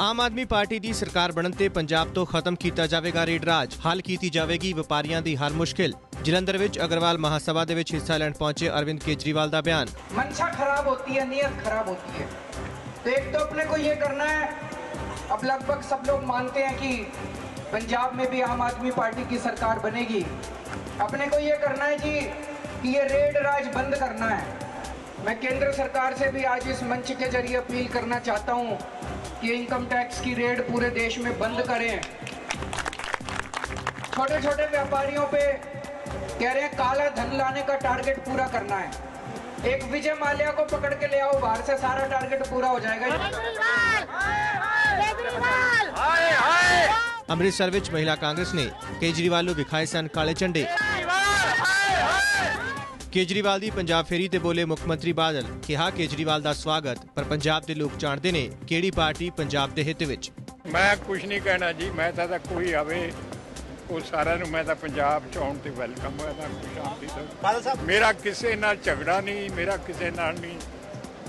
Aam Aadmi party ਦੀ ਸਰਕਾਰ ਬਣਨ ਤੇ ਪੰਜਾਬ ਤੋਂ ਖਤਮ ਕੀਤਾ ਜਾਵੇਗਾ ਰੇਡ ਰਾਜ ਹੱਲ ਕੀਤੀ ਜਾਵੇਗੀ ਵਪਾਰੀਆਂ ਦੀ ਹਰ ਮੁਸ਼ਕਿਲ ਜਲੰਧਰ ਵਿੱਚ ਅਗਰਵਾਲ ਮਹਾਸਭਾ ਦੇ ਵਿੱਚ ਹਿੱਸਾ ਲੈਣ ਪਹੁੰਚੇ ਅਰਵਿੰਦ ਕੇਜਰੀਵਾਲ ਦਾ ਬਿਆਨ मंशा खराब होती है नीयत खराब होती है तो एक तो अपने को ये करना है अब लगभग सब लोग मानते हैं कि पंजाब में भी आम आदमी पार्टी की सरकार बनेगी अपने को ये करना है जी कि ये रेड राज बंद करना है मैं केंद्र सरकार से भी आज इस मंच के जरिए अपील करना चाहता हूँ कि इनकम टैक्स की रेड पूरे देश में बंद करें छोटे छोटे व्यापारियों पे कह रहे हैं काला धन लाने का टारगेट पूरा करना है एक विजय माल्या को पकड़ के ले आओ बाहर से सारा टारगेट पूरा हो जाएगा ਅੰਮ੍ਰਿਤਸਰ ਵਿੱਚ ਮਹਿਲਾ ਕਾਂਗਰਸ ਨੇ ਕੇਜਰੀਵਾਲ ਨੂੰ ਵਿਖਾਏ ਸਨ ਕਾਲੇ ਝੰਡੇ ਕੇਜਰੀਵਾਲ ਦੀ ਪੰਜਾਬ ਫੇਰੀ ਤੇ ਬੋਲੇ ਮੁੱਖ ਮੰਤਰੀ ਬਾਦਲ ਕਿਹਾ ਕੇਜਰੀਵਾਲ ਦਾ ਸਵਾਗਤ ਪਰ ਪੰਜਾਬ ਦੇ ਲੋਕ ਜਾਣਦੇ ਨੇ ਕਿਹੜੀ ਪਾਰਟੀ ਪੰਜਾਬ ਦੇ ਹਿੱਤ ਵਿੱਚ। ਮੈਂ ਕੁਝ ਨਹੀਂ ਕਹਿਣਾ ਜੀ ਮੈਂ ਤਾਂ ਤਾਂ ਕੋਈ ਆਵੇ ਉਹ ਸਾਰਿਆਂ ਨੂੰ ਮੈਂ ਤਾਂ ਪੰਜਾਬ ਚ ਆਉਣ ਤੇ ਵੈਲਕਮ ਹੋਇਆ ਤਾਂ ਖੁਸ਼ ਆਮਦੀ ਤੋਂ ਮੇਰਾ ਕਿਸੇ ਨਾਲ ਝਗੜਾ ਨਹੀਂ ਮੇਰਾ ਕਿਸੇ ਨਾਲ ਨਹੀਂ।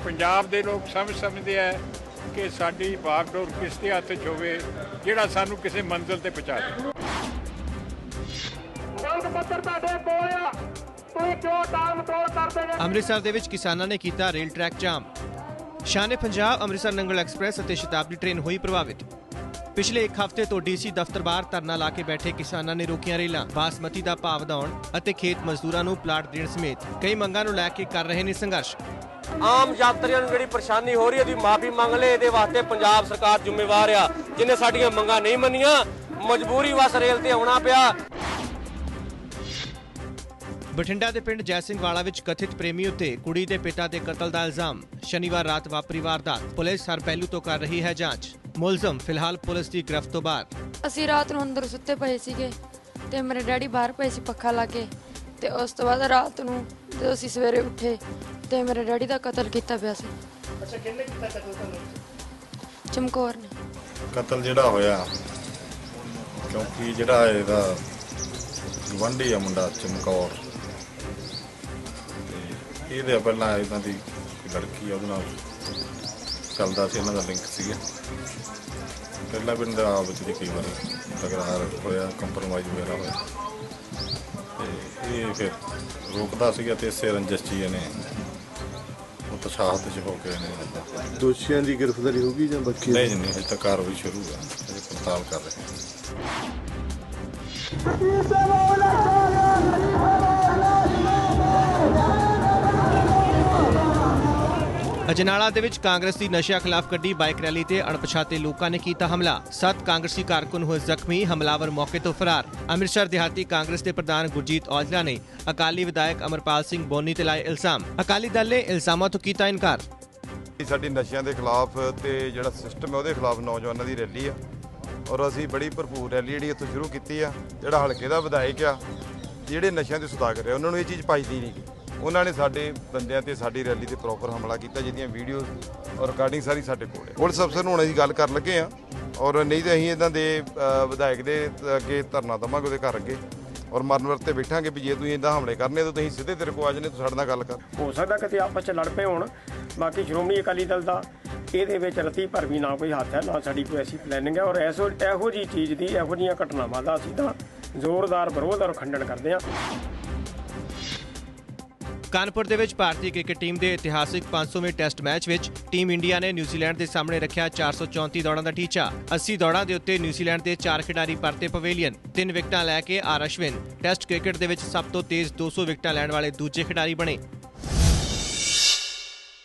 ਪੰਜਾਬ ਦੇ ਲੋਕ ਸਮਝ ਸਮਝਦੇ ਆ ਕਿ ਸਾਡੀ ਬਾਗਡੋਰ ਕਿਸ ਦੇ ਹੱਥ 'ਚ ਹੋਵੇ ਜਿਹੜਾ ਸਾਨੂੰ ਕਿਸੇ ਮੰਜ਼ਿਲ ਤੇ ਪਹੁੰਚਾ ਦੇ। ਮੰਗ ਪੱਤਰ ਤੁਹਾਡੇ ਕੋਲ ਆ। ਤੁਸੀਂ ਕਿਉਂ ਟਾਲ ਮਟੋਲ ਕਰਦੇ ਜੇ ਅੰਮ੍ਰਿਤਸਰ ਦੇ ਵਿੱਚ ਕਿਸਾਨਾਂ ਨੇ ਕੀਤਾ rail track jam. Shan-e Punjab Amritsar Nangal express ਅਤੇ ਸ਼ਤਾਬਦੀ ਟ੍ਰੇਨ ਹੋਈ ਪ੍ਰਭਾਵਿਤ। ਪਿਛਲੇ ਇੱਕ ਹਫ਼ਤੇ ਤੋਂ ਡੀਸੀ ਦਫ਼ਤਰ ਬਾਹਰ ਧਰਨਾ ਲਾ ਕੇ ਬੈਠੇ ਕਿਸਾਨਾਂ ਨੇ ਰੋਕੀਆਂ ਰੇਲਾਂ। ਬਾਸਮਤੀ ਦਾ ਭਾਅ ਵਧਾਉਣ ਅਤੇ ਖੇਤ ਮਜ਼ਦੂਰਾਂ ਨੂੰ ਪਲਾਟ ਦੇਣ ਸਮੇਤ ਕਈ ਮੰਗਾਂ ਨੂੰ ਲੈ ਕੇ ਕਰ ਰਹੇ ਨੇ ਸੰਘਰਸ਼। ਆਮ ਯਾਤਰੀਆਂ ਨੂੰ ਜਿਹੜੀ ਪਰੇਸ਼ਾਨੀ ਹੋ ਰਹੀ ਹੈ ਉਹਦੀ ਮਾਫੀ ਮੰਗ ਲੈ ਇਹਦੇ ਵਾਸਤੇ ਪੰਜਾਬ ਸਰਕਾਰ ਜ਼ਿੰਮੇਵਾਰ ਆ। ਜਿਨੇ ਸਾਡੀਆਂ ਮੰਗਾਂ ਨਹੀਂ ਮੰਨੀਆਂ ਮਜਬੂਰੀ ਵਸ ਰੇਲ ਤੇ ਆਉਣਾ ਪਿਆ। ਬਠਿੰਡਾ ਦੇ ਪਿੰਡ ਜੈ ਸਿੰਘ ਵਾਲਾ ਵਿੱਚ ਕਥਿਤ ਪ੍ਰੇਮੀ ਉੱਤੇ ਕੁੜੀ ਦੇ ਪਿਤਾ ਦੇ ਕਤਲ ਦਾ ਇਲਜ਼ਾਮ। ਸ਼ਨੀਵਾਰ ਰਾਤ ਵਾਪਰੀ ਵਾਰਦਾਤ। ਪੁਲਿਸ ਹਰ ਪਹਿਲੂ ਤੋਂ ਕਰ ਰਹੀ ਹੈ ਜਾਂਚ। ਮੁਲਜ਼ਮ ਫਿਲਹਾਲ ਪੁਲਿਸ ਦੀ ਗ੍ਰਿਫਤ ਤੋਂ ਬਾਹਰ। ਅਸੀਂ ਰਾਤ ਨੂੰ ਅੰਦਰ ਸੁੱਤੇ ਪਏ ਸੀਗੇ ਤੇ ਮੇਰੇ ਡੈਡੀ ਬਾਹਰ ਪਏ ਸੀ ਪੱਖਾ ਲਾ ਕੇ ਤੇ ਉਸ ਤੋਂ ਬਾਅਦ ਰਾਤ ਨੂੰ ਜਦੋਂ ਅਸੀਂ ਸਵੇਰੇ ਉੱਠੇ ਤੇ ਮੇਰੇ ਡੈਡੀ ਦਾ ਕਤਲ ਕੀਤਾ ਪਿਆ ਸੀ। ਅੱਛਾ ਕਿੰਨੇ ਕੀਤਾ ਕਤਲ ਤੁਹਾਨੂੰ? ਚਮਕੌਰ ਨੇ। ਕਤਲ ਜਿਹੜਾ ਹੋਇਆ ਕਿਉਂਕਿ ਜਿਹੜਾ ਇਹਦਾ ਗਵੰਡੀ ਆ ਮੁੰਡਾ ਚਮਕੌਰ। ਇਹਦੇ ਪਹਿਲਾਂ ਇਹਨਾਂ ਦੀ ਲੜਕੀ ਆ ਉਹਦੇ ਨਾਲ ਚੱਲਦਾ ਸੀ ਇਹਨਾਂ ਦਾ ਲਿੰਕ ਸੀਗਾ। ਪਹਿਲਾਂ ਵੀ ਦਾ ਆਪਸ ਵਿੱਚ ਕਈ ਵਾਰੀ ਤਕਰਾਰ ਹੋਇਆ ਕੰਪਰੋਮਾਈਜ਼ ਵਗੈਰਾ ਹੋਇਆ। ਤੇ ਇਹ ਫਿਰ ਰੋਕਦਾ ਸੀਗਾ ਤੇ ਇਸੇ ਰੰਜਿਸ਼ ਜੀ ਇਹਨੇ ਉਹ ਤਸ਼ਾਹਤ ਚ ਹੋ ਕੇ ਇਹਨੇ ਦੋਸ਼ੀਆਂ ਦੀ ਗ੍ਰਿਫਤਾਰੀ ਹੋਗੀ ਜਾਂ ਬਾਕੀ ਨਹੀਂ ਜੀ, ਨਹੀਂ ਹਜੇ ਤੱਕ ਕਾਰਵਾਈ ਸ਼ੁਰੂ ਹੈ ਪੜਤਾਲ ਕਰ ਰਹੇ ਹਾਂ ਅਜਨਾਲਾ ਦੇ ਵਿੱਚ ਕਾਂਗਰਸ ਦੀ ਨਸ਼ਿਆਂ ਖਿਲਾਫ ਕੱਢੀ ਬਾਈਕ ਰੈਲੀ ਤੇ ਅਣਪਛਾਤੇ ਲੋਕਾਂ ਨੇ ਕੀਤਾ ਹਮਲਾ। ਸੱਤ ਕਾਂਗਰਸੀ ਕਾਰਕੁਨ ਹੋਏ ਜ਼ਖਮੀ, ਹਮਲਾਵਰ ਮੌਕੇ ਤੋਂ ਫਰਾਰ। ਅੰਮ੍ਰਿਤਸਰ ਦਿਹਾਤੀ ਕਾਂਗਰਸ ਦੇ ਪ੍ਰਧਾਨ ਗੁਰਜੀਤ ਔਜਲਾ ਨੇ ਅਕਾਲੀ ਵਿਧਾਇਕ ਅਮਰਪਾਲ ਸਿੰਘ ਬੋਨੀ ਤੇ ਲਾਏ ਇਲਜ਼ਾਮ। ਅਕਾਲੀ ਦਲ ਨੇ ਇਲਜ਼ਾਮਾਂ ਤੋਂ ਕੀਤਾ ਇਨਕਾਰ। ਸਾਡੀ ਨਸ਼ਿਆਂ ਦੇ ਖਿਲਾਫ ਤੇ ਜਿਹੜਾ ਸਿਸਟਮ ਹੈ ਉਹਦੇ ਖਿਲਾਫ ਨੌਜਵਾਨਾਂ ਦੀ ਰੈਲੀ ਆ। ਔਰ ਅਸੀਂ ਬੜੀ ਭਰਪੂਰ ਰੈਲੀ ਜਿਹੜੀ ਇੱਥੋਂ ਸ਼ੁਰੂ ਕੀਤੀ ਆ, ਜਿਹੜਾ ਹਲਕੇ ਦਾ ਵਿਧਾਇਕ ਆ, ਜਿਹੜੇ ਨਸ਼ਿਆਂ ਦੇ ਸੁਧਾਗਰ ਆ ਉਹਨਾਂ ਨੂੰ ਇਹ ਚੀਜ਼ ਪਾਈਦੀ ਨਹੀਂ। ਉਹਨਾਂ ਨੇ ਸਾਡੇ ਬੰਦਿਆਂ ਤੇ ਸਾਡੀ ਰੈਲੀ ਤੇ ਪ੍ਰੋਪਰ ਹਮਲਾ ਕੀਤਾ ਜਿਹਦੀਆਂ ਵੀਡੀਓਜ਼ ਔਰ ਰਿਕਾਰਡਿੰਗ ਸਾਰੀ ਸਾਡੇ ਕੋਲ ਹੈ। ਪੁਲਿਸ ਅਫਸਰ ਨੂੰ ਹੁਣ ਅਸੀਂ ਗੱਲ ਕਰਨ ਲੱਗੇ ਆ ਔਰ ਨਹੀਂ ਤਾਂ ਅਸੀਂ ਇਹਨਾਂ ਦੇ ਵਿਧਾਇਕ ਦੇ ਅੱਗੇ ਧਰਨਾ ਦਵਾਂਗੇ ਉਹਦੇ ਘਰ ਅੱਗੇ ਔਰ ਮਰਨ ਵਰਤੇ ਬੈਠਾਂਗੇ ਵੀ ਜੇ ਤੁਸੀਂ ਇਦਾਂ ਹਮਲੇ ਕਰਨੇ ਤਾਂ ਤੁਸੀਂ ਸਿੱਧੇ ਤੇਰੇ ਕੋਲ ਆ ਜਨੇ ਤੂੰ ਸਾਡੇ ਨਾਲ ਗੱਲ ਕਰ। ਹੋ ਸਕਦਾ ਕਿਤੇ ਆਪਸ ਚ ਲੜ ਪਏ ਹੋਣ ਬਾਕੀ ਸ਼੍ਰੋਮਣੀ ਅਕਾਲੀ ਦਲ ਦਾ ਇਹਦੇ ਵਿੱਚ ਰਤੀ ਭਰ ਵੀ ਨਾ ਕੋਈ ਹੱਥ ਹੈ ਨਾ ਸਾਡੀ ਕੋਈ ਐਸੀ ਪਲੈਨਿੰਗ ਹੈ ਔਰ ਐਸੋ ਇਹੋ ਜੀ ਚੀਜ਼ ਦੀ ਇਹੋ ਜੀਆਂ ਘਟਨਾਵਾਂ ਦਾ ਅਸੀਂ ਤਾਂ ਜ਼ੋਰਦਾਰ ਵਿਰੋਧ ਔਰ ਖੰਡਨ ਕਰਦੇ ਹਾਂ। ਕਾਨਪੁਰ ਦੇ ਵਿੱਚ ਭਾਰਤੀ ਕ੍ਰਿਕਟ ਟੀਮ ਦੇ ਇਤਿਹਾਸਿਕ 500ਵੇਂ ਟੈਸਟ ਮੈਚ ਵਿੱਚ ਟੀਮ ਇੰਡੀਆ ਨੇ ਨਿਊਜ਼ੀਲੈਂਡ ਦੇ ਸਾਹਮਣੇ ਰੱਖਿਆ 434 ਦੌੜਾਂ ਦਾ ਟੀਚਾ। 80 ਦੌੜਾਂ ਦੇ ਉੱਤੇ ਨਿਊਜ਼ੀਲੈਂਡ ਦੇ ਚਾਰ ਖਿਡਾਰੀ ਪਰਤੇ ਪਵੇਲੀਅਨ, ਤਿੰਨ ਵਿਕਟਾਂ ਲੈ ਕੇ ਆਰ ਅਸ਼ਵਿਨ। ਟੈਸਟ ਕ੍ਰਿਕਟ ਦੇ ਵਿੱਚ ਸਭ ਤੋਂ ਤੇਜ਼ 200 ਵਿਕਟਾਂ ਲੈਣ ਵਾਲੇ ਦੂਜੇ ਖਿਡਾਰੀ ਬਣੇ।